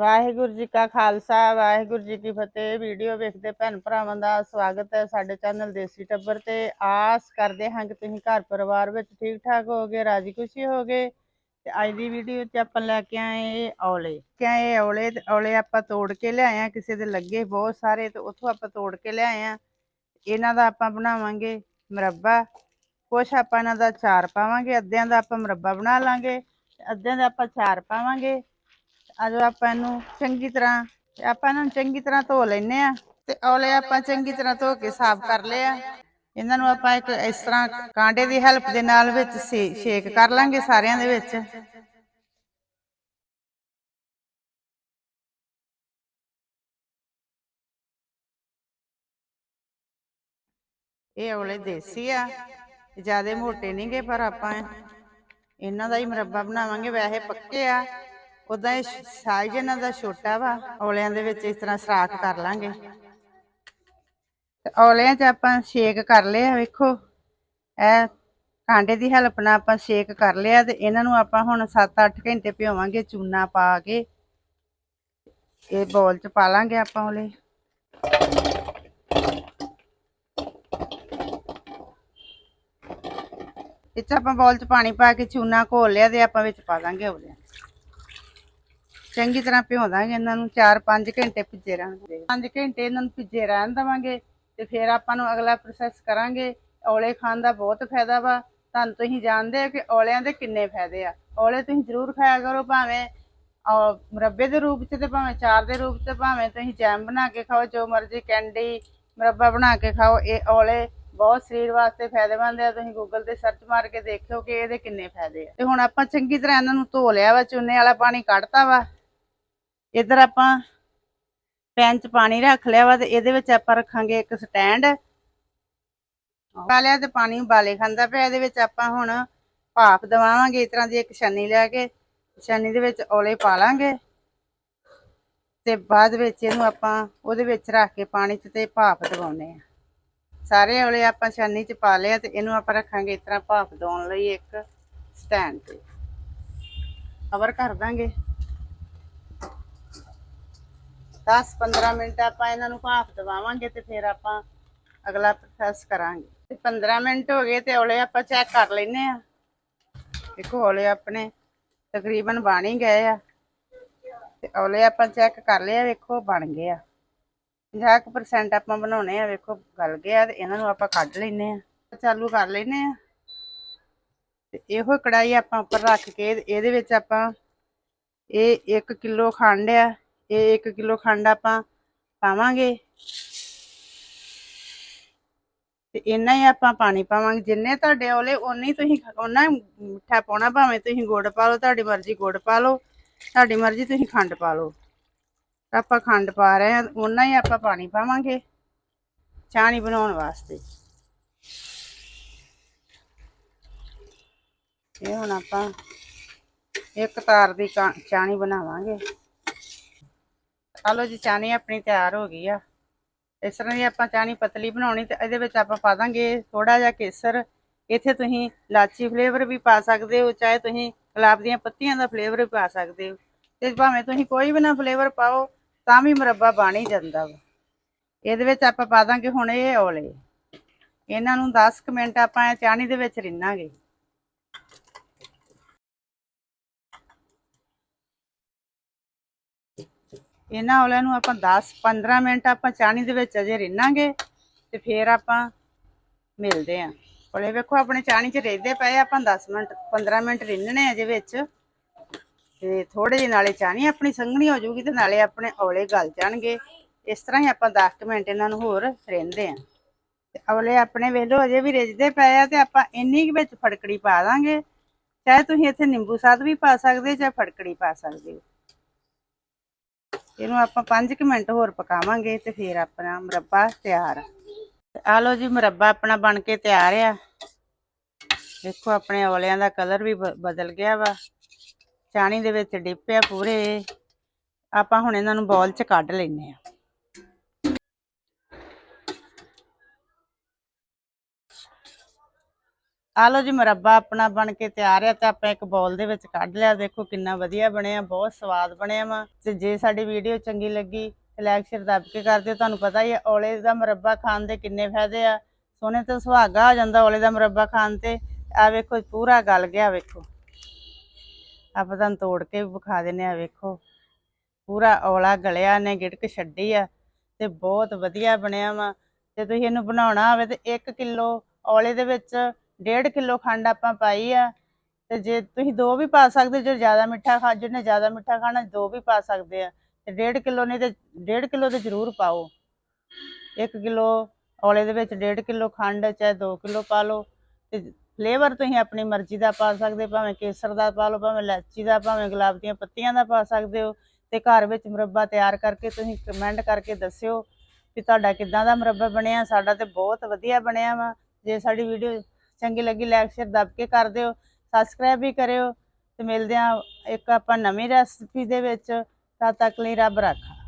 ਵਾਹਿਗੁਰੂ ਜੀ ਕਾ ਖਾਲਸਾ, ਵਾਹਿਗੁਰੂ ਜੀ ਕੀ ਫਤਿਹ। ਵੀਡੀਓ ਵੇਖਦੇ ਭੈਣ ਭਰਾਵਾਂ ਦਾ ਸਵਾਗਤ ਹੈ ਸਾਡੇ ਚੈਨਲ ਦੇਸੀ ਟੱਬਰ ਤੇ। ਆਸ ਕਰਦੇ ਹਾਂ ਕਿ ਤੁਸੀਂ ਘਰ ਪਰਿਵਾਰ ਵਿੱਚ ਠੀਕ ਠਾਕ ਹੋਗੇ ਰਾਜੀ ਖੁਸ਼ੀ ਹੋਗੇ ਤੇ ਅੱਜ ਦੀ ਵੀਡੀਓ 'ਚ ਆਪਾਂ ਲੈ ਕੇ ਆਏ ਇਹ ਔਲੇ। ਕਿਆ ਇਹ ਔਲੇ ਔਲੇ ਆਪਾਂ ਤੋੜ ਕੇ ਲਿਆਏ ਆ ਕਿਸੇ ਦੇ ਲੱਗੇ ਬਹੁਤ ਸਾਰੇ ਤੇ ਉੱਥੋਂ ਆਪਾਂ ਤੋੜ ਕੇ ਲਿਆਏ ਆ ਇਹਨਾਂ ਦਾ ਆਪਾਂ ਬਣਾਵਾਂਗੇ ਮੁਰੱਬਾ। ਕੁਛ ਆਪਾਂ ਇਹਨਾਂ ਦਾ ਚਾਰ ਪਾਵਾਂਗੇ, ਅੱਧਿਆਂ ਦਾ ਆਪਾਂ ਮੁਰੱਬਾ ਬਣਾ ਲਾਂਗੇ, ਅੱਧਿਆਂ ਦਾ ਆਪਾਂ ਚਾਰ ਪਾਵਾਂਗੇ। ਅਜੋ ਆਪਾਂ ਇਹਨੂੰ ਚੰਗੀ ਤਰ੍ਹਾਂ, ਆਪਾਂ ਇਹਨਾਂ ਨੂੰ ਚੰਗੀ ਤਰ੍ਹਾਂ ਧੋ ਲੈਨੇ ਆ ਤੇ ਔਲੇ ਆਪਾਂ ਚੰਗੀ ਤਰ੍ਹਾਂ ਧੋ ਕੇ ਸਾਫ਼ ਕਰ ਲਏ ਆ। ਇਹਨਾਂ ਨੂੰ ਆਪਾਂ ਇੱਕ ਇਸ ਤਰ੍ਹਾਂ ਕਾਂਡੇ ਦੀ ਹੈਲਪ ਦੇ ਨਾਲ ਵਿੱਚ ਸ਼ੇਕ ਕਰ ਲਾਂਗੇ ਸਾਰਿਆਂ ਦੇ ਵਿੱਚ। ਇਹ ਔਲੇ ਦੇਸੀ ਆ ਜਿਆਦੇ ਮੋਟੇ ਨਹੀਂਗੇ ਪਰ ਆਪਾਂ ਇਹਨਾਂ ਦਾ ਹੀ ਮੁਰੱਬਾ ਬਣਾਵਾਂਗੇ, ਵੈਸੇ ਪੱਕੇ ਆ। ਉਦਾਂ ਇਹ ਸਾਈਜ਼ ਇਹਨਾਂ ਦਾ ਛੋਟਾ ਵਾ, ਔਲਿਆਂ ਦੇ ਵਿੱਚ ਇਸ ਤਰ੍ਹਾਂ ਸਰਾਖ ਕਰ ਲਾਂਗੇ। ਤੇ ਔਲਿਆਂ 'ਚ ਆਪਾਂ ਸ਼ੇਕ ਕਰ ਲਿਆ, ਵੇਖੋ। ਇਹ ਕਾਂਡੇ ਦੀ ਹੈਲਪ ਨਾਲ ਆਪਾਂ ਸ਼ੇਕ ਕਰ ਲਿਆ ਤੇ ਇਹਨਾਂ ਨੂੰ ਆਪਾਂ ਹੁਣ 7-8 ਘੰਟੇ ਭਿਓਵਾਂਗੇ ਚੂਨਾ ਪਾ ਕੇ। ਇਹ ਬੋਲ 'ਚ ਪਾ ਲਾਂਗੇ ਆਪਾਂ ਔਲੇ ਇਹ 'ਚ ਆਪਾਂ ਬੋਲ 'ਚ ਪਾਣੀ ਪਾ ਕੇ ਚੂਨਾ ਘੋਲ ਲਿਆ ਤੇ ਆਪਾਂ ਵਿੱਚ ਪਾ ਦਾਂਗੇ ਔਲੇ ਚੰਗੀ ਤਰ੍ਹਾਂ ਭਿਉਂ ਇਹਨਾਂ ਨੂੰ 4-5 ਘੰਟੇ ਭਿੱਜੇ ਰਹਿਣਗੇ 5 ਘੰਟੇ ਇਹਨਾਂ ਨੂੰ ਭਿੱਜੇ ਰਹਿਣ ਦੇਵਾਂਗੇ ਤੇ ਫਿਰ ਆਪਾਂ ਨੂੰ ਅਗਲਾ ਪ੍ਰੋਸੈਸ ਕਰਾਂਗੇ। ਔਲੇ ਖਾਣ ਦਾ ਬਹੁਤ ਫਾਇਦਾ ਵਾ। ਤੁਹਾਨੂੰ ਤੁਸੀਂ ਜਾਣਦੇ ਹੋ ਕਿ ਔਲਿਆਂ ਦੇ ਕਿੰਨੇ ਫਾਇਦੇ ਆ। ਔਲੇ ਤੁਸੀਂ ਜ਼ਰੂਰ ਖਾਇਆ ਕਰੋ, ਭਾਵੇਂ ਮੁਰੱਬੇ ਦੇ ਰੂਪ ਚ ਤੇ ਭਾਵੇਂ ਚਾਰ ਦੇ ਰੂਪ ਚ, ਭਾਵੇਂ ਤੁਸੀਂ ਜੈਮ ਬਣਾ ਕੇ ਖਾਓ, ਜੋ ਮਰਜ਼ੀ ਕੈਂਡੀ, ਮੁਰੱਬਾ ਬਣਾ ਕੇ ਖਾਓ, ਇਹ ਔਲੇ ਬਹੁਤ ਸਰੀਰ ਵਾਸਤੇ ਫਾਇਦੇਮੰਦ ਆ। ਤੁਸੀਂ ਗੂਗਲ ਤੇ ਸਰਚ ਮਾਰ ਕੇ ਦੇਖਿਓ ਕਿ ਇਹਦੇ ਕਿੰਨੇ ਫਾਇਦੇ ਆ। ਤੇ ਹੁਣ ਆਪਾਂ ਚੰਗੀ ਤਰ੍ਹਾਂ ਇਹਨਾਂ ਨੂੰ ਧੋ ਲਿਆ ਵਾ, ਚੂਨੇ ਵਾਲਾ ਪਾਣੀ ਕੱਢਤਾ ਵਾ। ਇੱਧਰ ਆਪਾਂ ਪੈਨ 'ਚ ਪਾਣੀ ਰੱਖ ਲਿਆ ਵਾ ਤੇ ਇਹਦੇ ਵਿੱਚ ਆਪਾਂ ਰੱਖਾਂਗੇ ਇੱਕ ਸਟੈਂਡ। ਪਾ ਲਿਆ ਤੇ ਪਾਣੀ ਉਬਾਲੇ ਖਾਂਦਾ ਪਿਆ, ਇਹਦੇ ਵਿੱਚ ਆਪਾਂ ਹੁਣ ਭਾਫ ਦਵਾਵਾਂਗੇ, ਇਸ ਤਰ੍ਹਾਂ ਦੀ ਇੱਕ ਛੰਨੀ ਲਿਆ ਕੇ ਛੰਨੀ ਦੇ ਵਿੱਚ ਔਲੇ ਪਾ ਲਾਂਗੇ ਤੇ ਬਾਅਦ ਵਿੱਚ ਇਹਨੂੰ ਆਪਾਂ ਉਹਦੇ ਵਿੱਚ ਰੱਖ ਕੇ ਪਾਣੀ 'ਚ ਤੇ ਭਾਫ ਦਵਾਉਨੇ ਆ ਸਾਰੇ ਔਲੇ ਆਪਾਂ ਛੰਨੀ 'ਚ ਪਾ ਲਿਆ ਤੇ ਇਹਨੂੰ ਆਪਾਂ ਰੱਖਾਂਗੇ ਇਸ ਤਰ੍ਹਾਂ ਭਾਫ ਦਵਾਉਣ ਲਈ ਇੱਕ ਸਟੈਂਡ ਤੇ। ਕਵਰ ਕਰ ਦਾਂਗੇ। 10-15 ਮਿੰਟ ਆਪਾਂ ਇਹਨਾਂ ਨੂੰ ਭਾਫ ਦਵਾਵਾਂਗੇ ਤੇ ਫਿਰ ਆਪਾਂ ਅਗਲਾ ਪ੍ਰੋਸੈਸ ਕਰਾਂਗੇ। ਤੇ 15 ਮਿੰਟ ਹੋ ਗਏ ਤੇ ਔਲੇ ਆਪਾਂ ਚੈੱਕ ਕਰ ਲੈਨੇ ਆ ਦੇਖੋ ਔਲੇ ਆਪਣੇ ਤਕਰੀਬਨ ਬਣ ਹੀ ਗਏ ਆ। ਤੇ ਔਲੇ ਆਪਾਂ ਚੈੱਕ ਕਰ ਲਿਆ, ਵੇਖੋ ਬਣ ਗਏ ਆ। 50% ਆਪਾਂ ਬਣਾਉਣੇ ਆ, ਵੇਖੋ ਗਲ ਗਿਆ ਤੇ ਇਹਨਾਂ ਨੂੰ ਆਪਾਂ ਕੱਢ ਲੈਨੇ ਆ ਚਾਲੂ ਕਰ ਲੈਨੇ ਆ ਤੇ ਇਹੋ ਕੜਾਈ ਆਪਾਂ ਉੱਪਰ ਰੱਖ ਕੇ ਇਹਦੇ ਵਿੱਚ ਆਪਾਂ ਇਹ 1 ਕਿਲੋ ਖੰਡ ਆ ਇਹ 1 ਕਿਲੋ ਖੰਡ ਆਪਾਂ ਪਾਵਾਂਗੇ। ਤੇ ਇੰਨਾ ਹੀ ਆਪਾਂ ਪਾਣੀ ਪਾਵਾਂਗੇ। ਜਿੰਨੇ ਤੁਹਾਡੇ ਔਲੇ ਉਨੇ ਹੀ ਤੁਸੀਂ ਉਹਨਾਂ ਹੀ ਮਿੱਠਾ ਪਾਉਣਾ ਭਾਵੇਂ ਤੁਸੀਂ ਗੁੜ ਪਾ ਲਓ, ਤੁਹਾਡੀ ਮਰਜ਼ੀ ਗੁੜ ਪਾ ਲਓ, ਤੁਹਾਡੀ ਮਰਜ਼ੀ ਤੁਸੀਂ ਖੰਡ ਪਾ ਲਓ। ਆਪਾਂ ਖੰਡ ਪਾ ਰਹੇ ਹਾਂ ਉਹਨਾਂ ਹੀ ਆਪਾਂ ਪਾਣੀ ਪਾਵਾਂਗੇ ਚਾਣੀ ਬਣਾਉਣ ਵਾਸਤੇ। ਇਹ ਹੁਣ ਆਪਾਂ ਇੱਕ ਤਾਰ ਦੀ ਕਾ- ਚਾਣੀ ਬਣਾਵਾਂਗੇ। ਆ ਲਓ ਜੀ ਚਾਣੀ ਆਪਣੀ ਤਿਆਰ ਹੋ ਗਈ ਆ। ਇਸ ਤਰ੍ਹਾਂ ਦੀ ਆਪਾਂ ਚਾਣੀ ਪਤਲੀ ਬਣਾਉਣੀ ਤੇ ਇਹਦੇ ਵਿੱਚ ਆਪਾਂ ਪਾ ਦਾਂਗੇ ਥੋੜਾ ਜਿਹਾ ਕੇਸਰ। ਇੱਥੇ ਤੁਸੀਂ ਲਾਚੀ ਫਲੇਵਰ ਵੀ ਪਾ ਸਕਦੇ ਹੋ, ਚਾਹੇ ਤੁਸੀਂ ਗੁਲਾਬ ਦੀਆਂ ਪੱਤੀਆਂ ਦਾ ਫਲੇਵਰ ਵੀ ਪਾ ਸਕਦੇ ਹੋ। ਤੇ ਭਾਵੇਂ ਤੁਸੀਂ ਕੋਈ ਵੀ ਨਾ ਫਲੇਵਰ ਪਾਓ, ਤਾਂ ਵੀ ਮੁਰੱਬਾ ਬਣ ਹੀ ਜਾਂਦਾ ਵਾ। ਇਹਦੇ ਵਿੱਚ ਆਪਾਂ ਪਾ ਦਾਂਗੇ ਹੁਣ ਇਹ ਔਲੇ। ਇਹਨਾਂ ਨੂੰ 10 ਕੁ ਮਿੰਟ ਆਪਾਂ ਇਹ ਚਾਣੀ ਦੇ ਵਿੱਚ ਰਿੰਨਾਂਗੇ। ਇਹਨਾਂ ਔਲਿਆਂ ਨੂੰ ਆਪਾਂ 10 15 ਮਿੰਟ ਆਪਾਂ ਚਾਣੀ ਦੇ ਵਿੱਚ ਅਜੇ ਰਿੰਨਾਂਗੇ ਤੇ ਫਿਰ ਆਪਾਂ ਮਿਲਦੇ ਆਂ। ਔਲੇ ਵੇਖੋ, ਆਪਣੇ ਚਾਣੀ 'ਚ ਰਹਿੰਦੇ ਪਏ ਆਪਾਂ 10 ਮਿੰਟ 15 ਮਿੰਟ ਰਿੰਨਣੇ ਅਜੇ ਵਿੱਚ। ਤੇ ਥੋੜੇ ਜਿਹੇ ਨਾਲੇ ਚਾਣੀ ਆਪਣੀ ਸੰਘਣੀ ਹੋ ਜਾਊਗੀ ਤੇ ਨਾਲੇ ਆਪਣੇ ਔਲੇ ਗਲ ਜਾਣਗੇ। ਇਸ ਤਰ੍ਹਾਂ ਹੀ ਆਪਾਂ 10 ਕੁ ਮਿੰਟ ਇਹਨਾਂ ਨੂੰ ਹੋਰ ਰਹਿੰਦੇ ਆਂ। ਤੇ ਔਲੇ ਆਪਣੇ ਵੇਲੋ ਅਜੇ ਵੀ ਰਿੱਝਦੇ ਪਏ ਆ ਤੇ ਆਪਾਂ ਇੰਨੀ ਕੁ ਵਿੱਚ ਫੜਕੜੀ ਪਾ ਦਾਂਗੇ। ਚਾਹੇ ਤੁਸੀਂ ਇੱਥੇ ਨਿੰਬੂ ਸਾਦ ਵੀ ਪਾ ਸਕਦੇ ਹੋ ਚਾਹੇ ਫੜਕੜੀ ਪਾ ਸਕਦੇ ਹੋ। ਇਹਨੂੰ ਆਪਾਂ 5 ਕੁ ਮਿੰਟ ਹੋਰ ਪਕਾਵਾਂਗੇ ਤੇ ਫਿਰ ਆਪਣਾ ਮੁਰੱਬਾ ਤਿਆਰ ਤੇ ਆ ਲਓ ਜੀ, ਮੁਰੱਬਾ ਆਪਣਾ ਬਣ ਕੇ ਤਿਆਰ ਆ। ਦੇਖੋ, ਆਪਣੇ ਔਲਿਆਂ ਦਾ ਕਲਰ ਵੀ ਬ- ਬਦਲ ਗਿਆ ਵਾ। ਚਾਣੀ ਦੇ ਵਿੱਚ ਡਿੱਪਿਆ ਪੂਰੇ। ਆਪਾਂ ਹੁਣ ਇਹਨਾਂ ਨੂੰ ਬੌਲ 'ਚ ਕੱਢ ਲੈਨੇ ਆ। ਆ ਲਓ ਜੀ, ਮੁਰੱਬਾ ਆਪਣਾ ਬਣ ਕੇ ਤਿਆਰ ਆ ਤੇ ਆਪਾਂ ਇੱਕ ਬੋਲ ਦੇ ਵਿੱਚ ਕੱਢ ਲਿਆ। ਦੇਖੋ ਕਿੰਨਾ ਵਧੀਆ ਬਣਿਆ, ਬਹੁਤ ਸਵਾਦ ਬਣਿਆ ਵਾ। ਤੇ ਜੇ ਸਾਡੀ ਵੀਡੀਓ ਚੰਗੀ ਲੱਗੀ ਤੇ ਲਾਈਕ ਸ਼ੇਅਰ ਦੱਬ ਕੇ ਕਰ ਦਿਓ। ਤੁਹਾਨੂੰ ਪਤਾ ਹੀ ਹੈ ਔਲੇ ਦਾ ਮੁਰੱਬਾ ਖਾਣ ਦੇ ਕਿੰਨੇ ਫਾਇਦੇ ਆ। ਸੋਨੇ ਤੇ ਸੁਹਾਗਾ ਹੋ ਜਾਂਦਾ ਔਲੇ ਦਾ ਮੁਰੱਬਾ ਖਾਣ ਤੇ। ਆ ਵੇਖੋ ਪੂਰਾ ਗਲ ਗਿਆ, ਵੇਖੋ। ਆਪਾਂ ਤੁਹਾਨੂੰ ਤੋੜ ਕੇ ਵੀ ਵਿਖਾ ਦਿੰਨੇ ਆ, ਵੇਖੋ। ਪੂਰਾ ਔਲਾ ਗਲਿਆ ਨੇ ਗਿੜਕ ਛੱਡੀ ਆ ਤੇ ਬਹੁਤ ਵਧੀਆ ਬਣਿਆ ਵਾ। ਤੇ ਤੁਸੀਂ ਇਹਨੂੰ ਬਣਾਉਣਾ ਹੋਵੇ ਤੇ 1 ਕਿਲੋ ਔਲੇ ਦੇ ਵਿੱਚ ਡੇਢ ਕਿਲੋ ਖੰਡ ਆਪਾਂ ਪਾਈ ਆ, ਤੇ ਜੇ ਤੁਸੀਂ ਦੋ ਵੀ ਪਾ ਸਕਦੇ ਜੇ ਜ਼ਿਆਦਾ ਮਿੱਠਾ ਖਾ, ਜਿਹਨੇ ਜ਼ਿਆਦਾ ਮਿੱਠਾ ਖਾਣਾ ਦੋ ਵੀ ਪਾ ਸਕਦੇ ਆ, ਤੇ ਡੇਢ ਕਿਲੋ ਨਹੀਂ ਤੇ ਡੇਢ ਕਿਲੋ ਤੇ ਜ਼ਰੂਰ ਪਾਓ। 1 ਕਿਲੋ ਔਲੇ ਦੇ ਵਿੱਚ ਡੇਢ ਕਿਲੋ ਖੰਡ ਚਾਹੇ 2 ਕਿਲੋ ਪਾ ਲਓ, ਤੇ ਫਲੇਵਰ ਤੁਸੀਂ ਆਪਣੀ ਮਰਜ਼ੀ ਦਾ ਪਾ ਸਕਦੇ, ਭਾਵੇਂ ਕੇਸਰ ਦਾ ਪਾ ਲਓ, ਭਾਵੇਂ ਇਲਾਚੀ ਦਾ, ਭਾਵੇਂ ਗੁਲਾਬ ਦੀਆਂ ਪੱਤੀਆਂ ਦਾ ਪਾ ਸਕਦੇ ਹੋ, ਤੇ ਘਰ ਵਿੱਚ ਮੁਰੱਬਾ ਤਿਆਰ ਕਰਕੇ ਤੁਸੀਂ ਕਮੈਂਟ ਕਰਕੇ ਦੱਸਿਓ ਕਿ ਤੁਹਾਡਾ ਕਿੱਦਾਂ ਦਾ ਮੁਰੱਬਾ ਬਣਿਆ, ਸਾਡਾ ਤੇ ਬਹੁਤ ਵਧੀਆ ਬਣਿਆ ਵਾ, ਜੇ ਸਾਡੀ ਵੀਡੀਓ ਚੰਗੀ ਲੱਗੀ ਲਾਈਕ ਸ਼ੇਅਰ ਦੱਬ ਕੇ ਕਰ ਦਿਓ ਸਬਸਕ੍ਰਾਈਬ ਵੀ ਕਰਿਓ ਤੇ ਮਿਲਦੇ ਆ ਇੱਕ ਆਪਾਂ ਨਵੀਂ ਰੈਸਪੀ ਦੇ ਵਿੱਚ। ਤਦ ਤੱਕ ਲਈ ਰੱਬ ਰਾਖਾ।